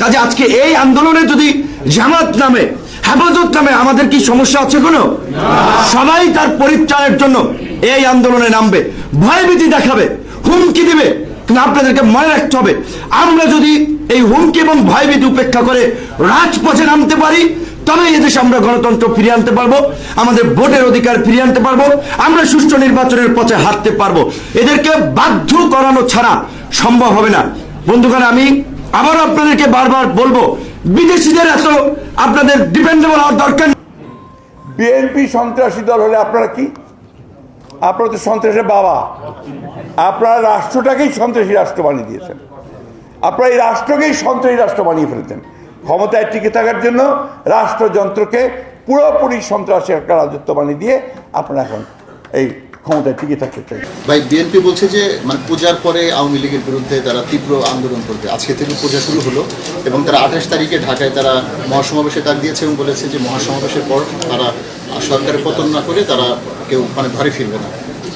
কাজে আজকে এই আন্দোলনে যদি জামাত নামে, হেফাজত নামে আমাদের কি সমস্যা আছে কোনো সবাই তার পরিত্রাণের জন্য এই আন্দোলনে নামবে। ভয়ভীতি দেখাবে, হুমকি দিবে। কিন্তু আপনাদেরকে মনে রাখতে হবে, আমরা যদি এই হুমকি এবং ভয়ভীতি উপেক্ষা করে রাজপথে নামতে পারি তবে এদেশে আমরা গণতন্ত্র ফিরিয়ে আনতে পারব, আমাদের ভোটের অধিকার ফিরিয়ে আনতে পারব, আমরা সুষ্ঠু নির্বাচনের পথে হাঁটতে পারব। এদেরকে বাধ্য করানো ছাড়া সম্ভব হবে না। বন্ধুগণ, আমি আবারও আপনাদেরকে বারবার বলব, বিদেশিদের এত আপনাদের ডিপেন্ডেবল হওয়ার দরকার। বিএনপি সন্ত্রাসী দল হলে আপনারা কি? আপনারা তো সন্ত্রাসের বাবা। আপনারা রাষ্ট্রটাকেই সন্ত্রাসী রাষ্ট্র বানিয়ে দিয়েছেন। আপনারা এই রাষ্ট্রকেই সন্ত্রাসী রাষ্ট্র বানিয়ে ফেলেছেন। ক্ষমতায় টিকে থাকার জন্য রাষ্ট্রযন্ত্রকে পুরোপুরি সন্ত্রাসী একটা রাজত্ব বানিয়ে দিয়ে আপনারা এখন এই ক্ষমতায় টিকে থাকতে চাই। ভাই বিএনপি বলছে যে মানে পূজার পরে আওয়ামী লীগের বিরুদ্ধে তারা তীব্র আন্দোলন করবে। আজকে থেকে পূজা শুরু হলো এবং তারা আঠাশ তারিখে ঢাকায় তারা মহাসমাবেশে ডাক দিয়েছে এবং বলেছে যে মহাসমাবেশের পর তারা সরকারের পতন না করে তারা কেউ মানে ঘরে ফিরবে না।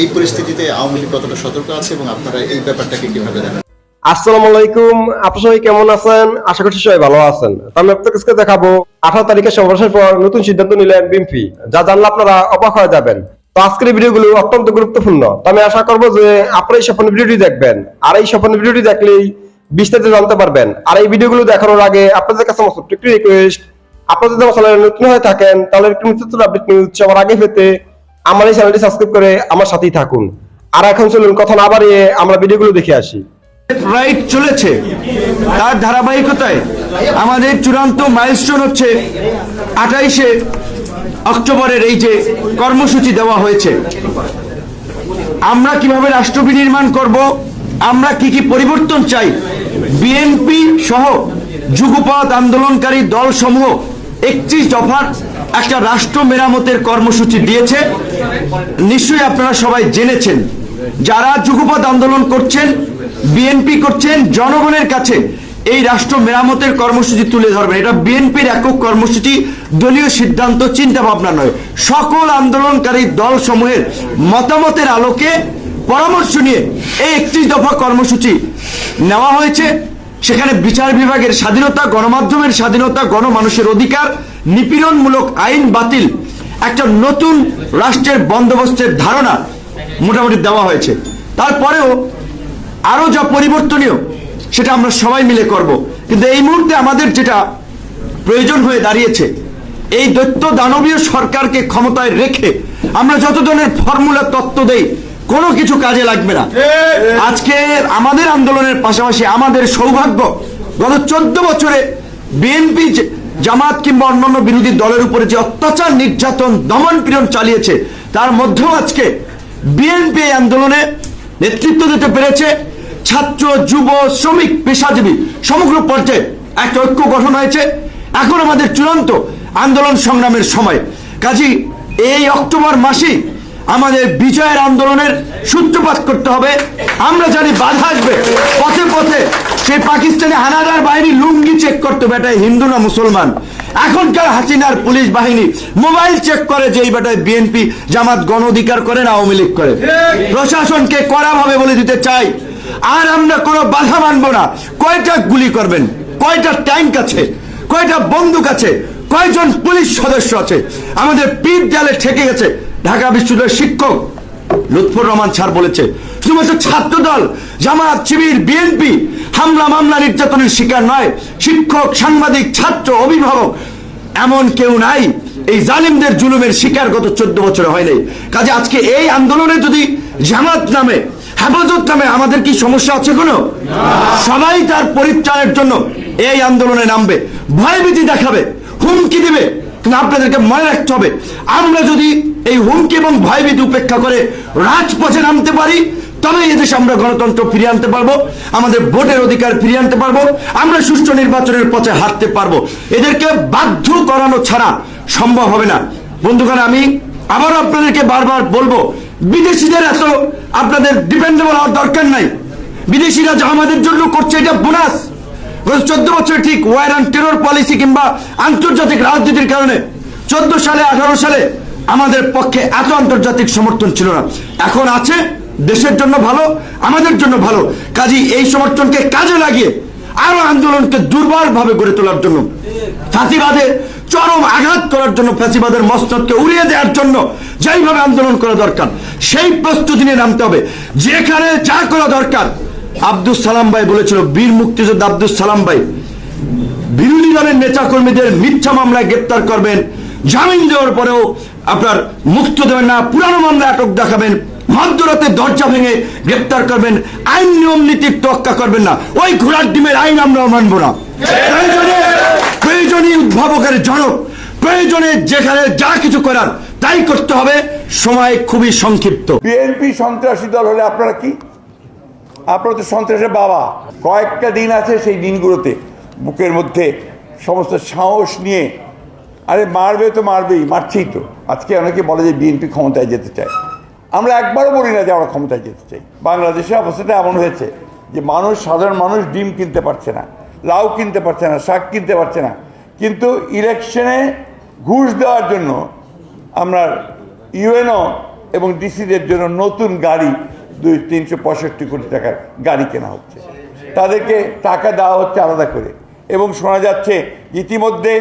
এই পরিস্থিতিতে আওয়ামী লীগ কতটা সতর্ক আছে এবং আপনারা এই ব্যাপারটাকে কীভাবে দেখেন আসসালামু আলাইকুম। আপনার সবাই কেমন আছেন? আশা করছি সবাই ভালো আছেন। আমি আপনাদের কাছে দেখাবো আঠারো তারিখে সমাবেশের পর নতুন সিদ্ধান্ত নিলেন বিএনপি। যা জানলে আপনারা অবাক হয়ে যাবেন। তো আজকের ভিডিওগুলো অত্যন্ত গুরুত্বপূর্ণ। তো আমি আশা করব যে আপনারা এই সম্পূর্ণ ভিডিওটি দেখবেন। আর এই সম্পূর্ণ ভিডিওটি দেখলেই বিস্তারিত জানতে পারবেন। আর এই ভিডিওগুলো দেখানোর আগে আপনাদের কাছে আমার ছোট্ট একটি রিকোয়েস্ট আপনারা যদি আমার চ্যানেলে নতুন হয়ে থাকেন, তাহলে একটু নিত্য আপডেট নিউজ সবার আগে পেতে আমার এই চ্যানেলটি সাবস্ক্রাইব করে আমার সাথেই থাকুন। আর এখন চলুন, কথা না বাড়িয়ে আমরা ভিডিওগুলো দেখে আসি। রাইট চলেছে। তার ধারাবাহিকতায় আমাদের চূড়ান্ত মাইলস্টোন হচ্ছে আঠাইশে অক্টোবরের এই যে কর্মসূচি দেওয়া হয়েছে, আমরা কীভাবে রাষ্ট্র বিনির্মাণ করব, আমরা কি কি পরিবর্তন চাই বিএনপি সহ যুগপথ আন্দোলনকারী দল সমূহ একত্রিশ দফার একটা রাষ্ট্র মেরামতের কর্মসূচি দিয়েছে। নিশ্চয়ই আপনারা সবাই জেনেছেন, যারা যুগপথ আন্দোলন করছেন বিএনপি করছেন, জনগণের কাছে এই রাষ্ট্র মেরামতের কর্মসূচি তুলে ধরবেন এটা বিএনপির একক কর্মসূচি, দলীয় সিদ্ধান্ত চিন্তা ভাবনা নয়। সকল আন্দোলনকারী দল সমূহের মতামতের আলোকে পরামর্শ নিয়ে এই একত্রিশ দফা কর্মসূচি নেওয়া হয়েছে। সেখানে বিচার বিভাগের স্বাধীনতা, গণমাধ্যমের স্বাধীনতা, গণমানুষের অধিকার, নিপীড়নমূলক আইন বাতিল, একটা নতুন রাষ্ট্রের বন্দোবস্তের ধারণা মোটামুটি দেওয়া হয়েছে। তারপরেও আরও যা পরিবর্তনীয় সেটা আমরা সবাই মিলে করব। কিন্তু এই মুহূর্তে আমাদের যেটা প্রয়োজন হয়ে দাঁড়িয়েছে, এই দৈত্য দানবীয় সরকারকে ক্ষমতায় রেখে আমরা যত ধরনের ফর্মুলা তত্ত্ব দেই, কোনো কিছু কাজে লাগবে না। আজকে আমাদের আন্দোলনের পাশাপাশি আমাদের সৌভাগ্য, গত চোদ্দ বছরে বিএনপি জামাত কিংবা অন্যান্য বিরোধী দলের উপরে যে অত্যাচার, নির্যাতন দমন পীড়ন চালিয়েছে, তার মধ্যেও আজকে বিএনপি আন্দোলনে নেতৃত্ব দিতে পেরেছে। ছাত্র যুব শ্রমিক পেশাজীবী সমগ্র পর্যায়ে একটা ঐক্য গঠন হয়েছে। এখন আমাদের চূড়ান্ত আন্দোলন সংগ্রামের সময়। কাজী এই অক্টোবর মাসেই আমাদের বিজয়ের আন্দোলনের সূত্রপাত করতে হবে। আমরা জানি বাধা আসবে। পথে পথে সেই পাকিস্তানি হানাদার বাহিনী লুঙ্গি চেক করতে বেটায় হিন্দু না মুসলমান? এখনকার হাসিনার পুলিশ বাহিনী মোবাইল চেক করে যে এই বেটায় বিএনপি জামাত গণ অধিকার করে না আওয়ামী লীগ করে। প্রশাসনকে কড়াভাবে বলে দিতে চাই। আর আমরা কোনো বাধা মানব না। কয়টা গুলি করবেন? কয়টা ট্যাঙ্ক আছে? কয়টা বন্দুক আছে? কয়জন পুলিশ সদস্য আছে? আমাদের পিঠ জালে ঠেকে গেছে ঢাকা বিশ্ববিদ্যালয়ের শিক্ষক লুৎফর রহমান স্যার বলেছে, শুধুমাত্র ছাত্র দল জামাত শিবির, বিএনপি, হামলা মামলা নির্যাতনের শিকার নয়। শিক্ষক, সাংবাদিক, ছাত্র, অভিভাবক, এমন কেউ নাই। এই জালিমদের জুলুমের শিকার গত চোদ্দ বছরে হয় নাই। কাজে আজকে এই আন্দোলনে যদি জামাত নামে হেফাজত নামে আমাদের কি সমস্যা আছে কোনো? সবাই তার পরিত্রাণের জন্য এই আন্দোলনে নামবে। ভয়ভীতি দেখাবে, হুমকি দিবে। আপনাদেরকে মনে রাখতে হবে, আমরা যদি এই হুমকি এবং ভয়ভীতি উপেক্ষা করে রাজপথে নামতে পারি তবে এদেশে আমরা গণতন্ত্র ফিরিয়ে আনতে পারব, আমাদের ভোটের অধিকার ফিরিয়ে আনতে পারব, আমরা সুষ্ঠু নির্বাচনের পথে হাঁটতে পারব। এদেরকে বাধ্য করানো ছাড়া সম্ভব হবে না। বন্ধুগণ, আমি আবারও আপনাদেরকে বারবার বলব বিদেশিদের এত আপনাদের ডিপেন্ডেবল হওয়ার দরকার নাই। বিদেশিরা যা আমাদের জন্য করছে, এটা বোনাস গত চোদ্দ বছর ঠিক ওয়ার অ্যান্ড টেরর পলিসি কিংবা আন্তর্জাতিক রাজনীতির কারণে চোদ্দ সালে, আঠারো সালে আমাদের পক্ষে এত আন্তর্জাতিক সমর্থন ছিল না। এখন আছে, দেশের জন্য ভালো, আমাদের জন্য ভালো। কাজী এই সমর্থনকে কাজে লাগিয়ে আরও আন্দোলনকে দুর্বলভাবে গড়ে তোলার জন্য। ফাঁসিবাদে চরম আঘাত করার জন্য ফ্যাসিবাদের মস্তদকে উড়িয়ে দেওয়ার জন্য যেইভাবে আন্দোলন করা দরকার, সেই প্রস্তুতি নিয়ে নামতে হবে। যেখানে যা করা দরকার আব্দুল সালাম ভাই বলেছিল, বীর মুক্তিযোদ্ধা আব্দুল সালাম ভাই, বিরোধী দলের নেতা কর্মীদের মিথ্যা মামলায় গ্রেপ্তার করবেন। জামিন দেওয়ার পরেও আপনার মুক্ত দেবেন না, পুরানো মামলায় আটক দেখাবেন। মধ্যরাতে দরজা ভেঙে গ্রেপ্তার করবেন। আইন নিয়ম নীতির তোয়াক্কা করবেন না। ওই ঘোড়ার ডিমের আইন আমরা মানব না। প্রয়োজনে প্রয়োজনীয় উদ্ভাবকের জনক প্রয়োজনে যেখানে যা কিছু করার, তাই করতে হবে। সময় খুবই সংক্ষিপ্ত। বিএনপি সন্ত্রাসী দল হলে আপনারা কি? আপনারা তো সন্ত্রাসের বাবা। কয়েকটা দিন আছে সেই দিনগুলোতে। বুকের মধ্যে সমস্ত সাহস নিয়ে। আরে মারবে তো মারবেই, মারছেই তো। আজকে অনেকে বলে যে বিএনপি ক্ষমতায় যেতে চায়। আমরা একবারও বলি না যে আমরা ক্ষমতায় যেতে চাই। বাংলাদেশে অবস্থাটা এমন হয়েছে যে মানুষ, সাধারণ মানুষ ডিম কিনতে পারছে না, লাউ কিনতে পারছে না, শাক কিনতে পারছে না। কিন্তু ইলেকশনে ঘুষ দেওয়ার জন্য আমরা ইউএনও এবং ডিসিদের জন্য নতুন গাড়ি দুই, তিনশো পঁয়ষট্টি কোটি টাকার গাড়ি কেনা হচ্ছে। তাদেরকে টাকা দেওয়া হচ্ছে আলাদা করে। এবং শোনা যাচ্ছে ইতিমধ্যে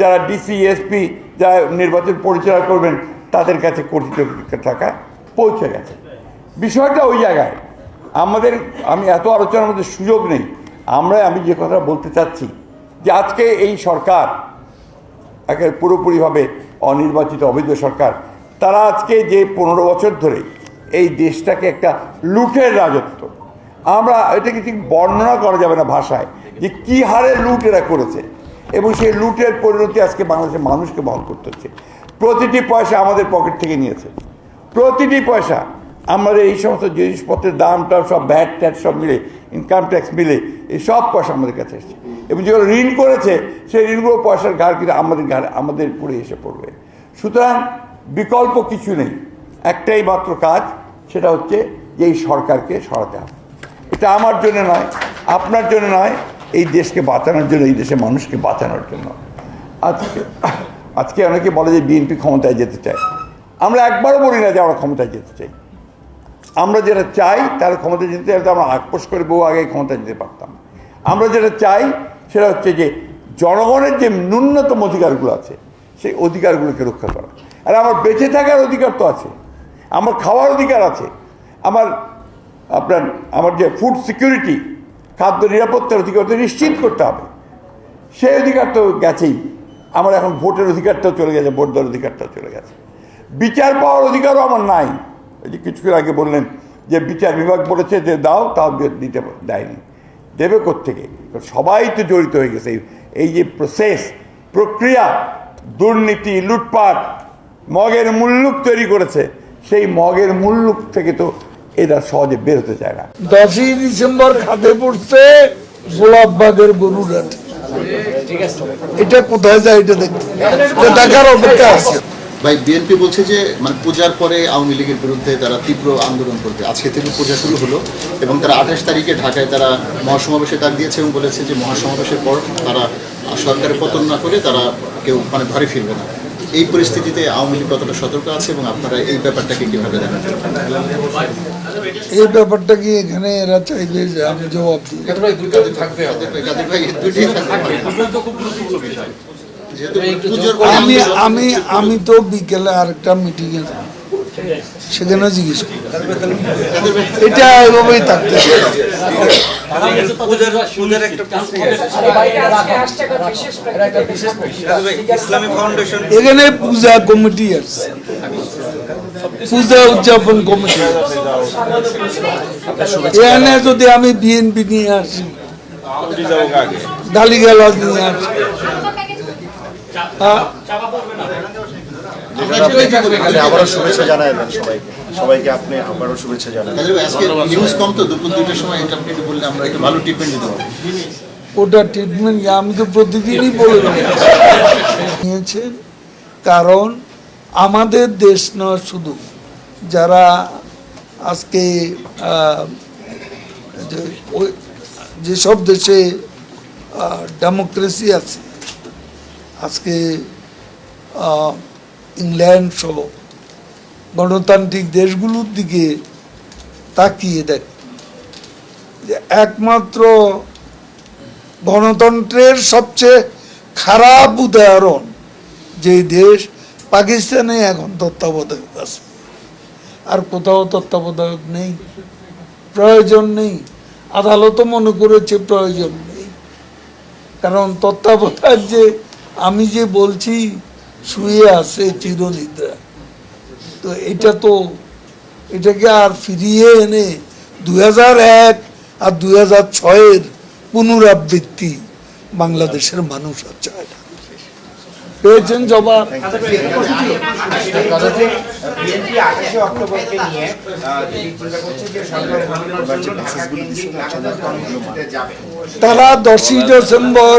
যারা ডিসি, এসপি, যারা নির্বাচন পরিচালনা করবেন তাদের কাছে কোটি টাকা পৌঁছে গেছে। বিষয়টা ওই জায়গায়। আমাদের, আমি এত আলোচনার মধ্যে সুযোগ নেই। আমরা, আমি যে কথা বলতে চাচ্ছি যে আজকে এই সরকার একেবারে পুরোপুরিভাবে অনির্বাচিত অবৈধ সরকার, তারা আজকে যে পনেরো বছর ধরে এই দেশটাকে একটা লুটের রাজত্ব। আমরা এটাকে ঠিক বর্ণনা করা যাবে না ভাষায় যে কী হারে লুট এরা করেছে। এবং সেই লুটের পরিণতি আজকে বাংলাদেশের মানুষকে বহন করতে হচ্ছে। প্রতিটি পয়সা আমাদের পকেট থেকে নিয়েছে। প্রতিটি পয়সা আমাদের এই সমস্ত জিনিসপত্রের দাম টাম সব ভ্যাট ট্যাট সব মিলে ইনকাম ট্যাক্স মিলে, এই সব পয়সা আমাদের কাছে এসেছে। এবং যেগুলো ঋণ করেছে, সেই ঋণগুলো পয়সার ঘাড় কিন্তু আমাদের ঘাড়ে, আমাদের উপরে এসে পড়বে। সুতরাং বিকল্প কিছু নেই। একটাই মাত্র কাজ, সেটা হচ্ছে যে এই সরকারকে সরাতে হবে। এটা আমার জন্য নয়, আপনার জন্য নয়, এই দেশকে বাঁচানোর জন্য, এই দেশের মানুষকে বাঁচানোর জন্য। আজকে আজকে অনেকে বলে যে বিএনপি ক্ষমতায় যেতে চায়। আমরা একবারও বলি না যে আমরা ক্ষমতায় যেতে চাই। আমরা যেটা চাই তার ক্ষমতা যেতে চাইলে তো আমরা আকোষ করে বহু আগে ক্ষমতা যেতে পারতাম। আমরা যেটা চাই সেটা হচ্ছে যে জনগণের যে ন্যূনতম অধিকারগুলো আছে, সেই অধিকারগুলোকে রক্ষা করা। আর আমার বেঁচে থাকার অধিকার তো আছে, আমার খাওয়ার অধিকার আছে, আমার আপনার, আমার যে ফুড সিকিউরিটি খাদ্য নিরাপত্তার অধিকার তো নিশ্চিত করতে হবে। সেই অধিকার তো গেছেই। আমার এখন ভোটের অধিকারটাও চলে গেছে, ভোট দেওয়ার অধিকারটাও চলে গেছে। বিচার পাওয়ার অধিকারও আমার নাই। এই যে কিছুক্ষণ আগে বললেন যে বিচার বিভাগ বলেছে যে দাও, তাও দিতে দেয়নি। দেবে কোত্থেকে? সবাই তো জড়িত হয়ে গেছে। এই- যে প্রসেস প্রক্রিয়া, দুর্নীতি, লুটপাট, মগের মুল্লুক তৈরি করেছে, সেই মগের মুল্লুক থেকে তো এরা সহজে বের হতে চায় না। দশই ডিসেম্বর খাতে পড়ছে গোলাপবাগের গরুরাট এটা কোথায় যায়, এটা দেখতে দেখার অপেক্ষা আছে। ভাই, বিএনপি বলছে যে মানে পূজার পরে আওয়ামী লীগের বিরুদ্ধে তারা তীব্র আন্দোলন করবে। আজকে থেকে পূজা শুরু হলো এবং তারা আঠাশ তারিখে ঢাকায় তারা মহাসমাবেশে ডাক দিয়েছে এবং বলেছে যে, মহাসমাবেশের পর তারা সরকারের পতন না করে তারা কেউ মানে ঘরে ফিরবে না। এই পরিস্থিতিতে আওয়ামী লীগ কতটা সতর্ক আছে এবং আপনারা এই ব্যাপারটাকে কীভাবে দেখেন এই ব্যাপারটা কি এখানে এরা চাইবে যে আমি জবাব দিই? পরে আমি আমি আমি তো বিকেলে আরেকটা মিটিং সেখানে জিজ্ঞেস এটা এভাবেই থাকতে এখানে পূজা কমিটি আছে। পূজা উদযাপন কমিটি এখানে যদি আমি বিএনপি নিয়ে আসি ডালিগালাজ নিয়ে আসি আহ, আমরা আসলে কি করি? আপনি আবারও শুভেচ্ছা জানাবেন সবাইকে। সবাইকে আপনি আবারও শুভেচ্ছা জানাবেন কাদের ভাই, আজকে নিউজ কম তো দুপুর দুইটার সময় এটা আপনি বললে আমরা একটু ভালো ট্রিটমেন্ট দিতে পারব। ওটা ট্রিটমেন্ট আমি তো প্রতিদিনই বলে নিয়েছেন কারণ আমাদের দেশ নয় শুধু যারা আজকে যে ওই- যেসব দেশে ডেমোক্রেসি আছে আজকে আহ, ইংল্যান্ড সহ গণতান্ত্রিক দেশগুলোর দিকে তাকিয়ে দেখ। যে একমাত্র গণতন্ত্রের সবচেয়ে খারাপ উদাহরণ যে দেশ পাকিস্তানে এখন তত্ত্বাবধায়ক আছে। আর কোথাও তত্ত্বাবধায়ক নেই, প্রয়োজন নেই আদালতও মনে করেছে প্রয়োজন নেই। কারণ তত্ত্বাবধায়ক যে আমি যে বলছি শুয়ে আছে চিরনিদ্রা। তো এটা তো এটাকে আর ফিরিয়ে এনে দুই এক আর দুই হাজার ছয়ের পুনরাবৃত্তি বাংলাদেশের মানুষ আর চায় না। পেয়েছেন জবাব তারা দশই ডিসেম্বর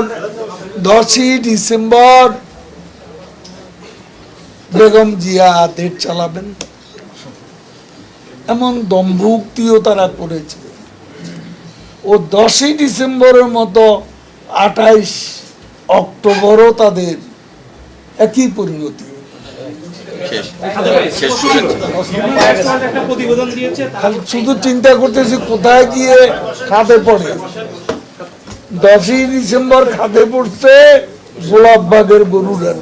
দশই ডিসেম্বর বেগম জিয়া দেশ চালাবেন। এমন দম্ভুক্তিও তারা করেছে। ও দশই ডিসেম্বরের মতো আঠাইশ অক্টোবরও তাদের একই পরিণতি। শুধু চিন্তা করতেছি কোথায় গিয়ে খাদে পড়ে। দশই ডিসেম্বর খাদে পড়ছে গোলাপবাগের গরুরাট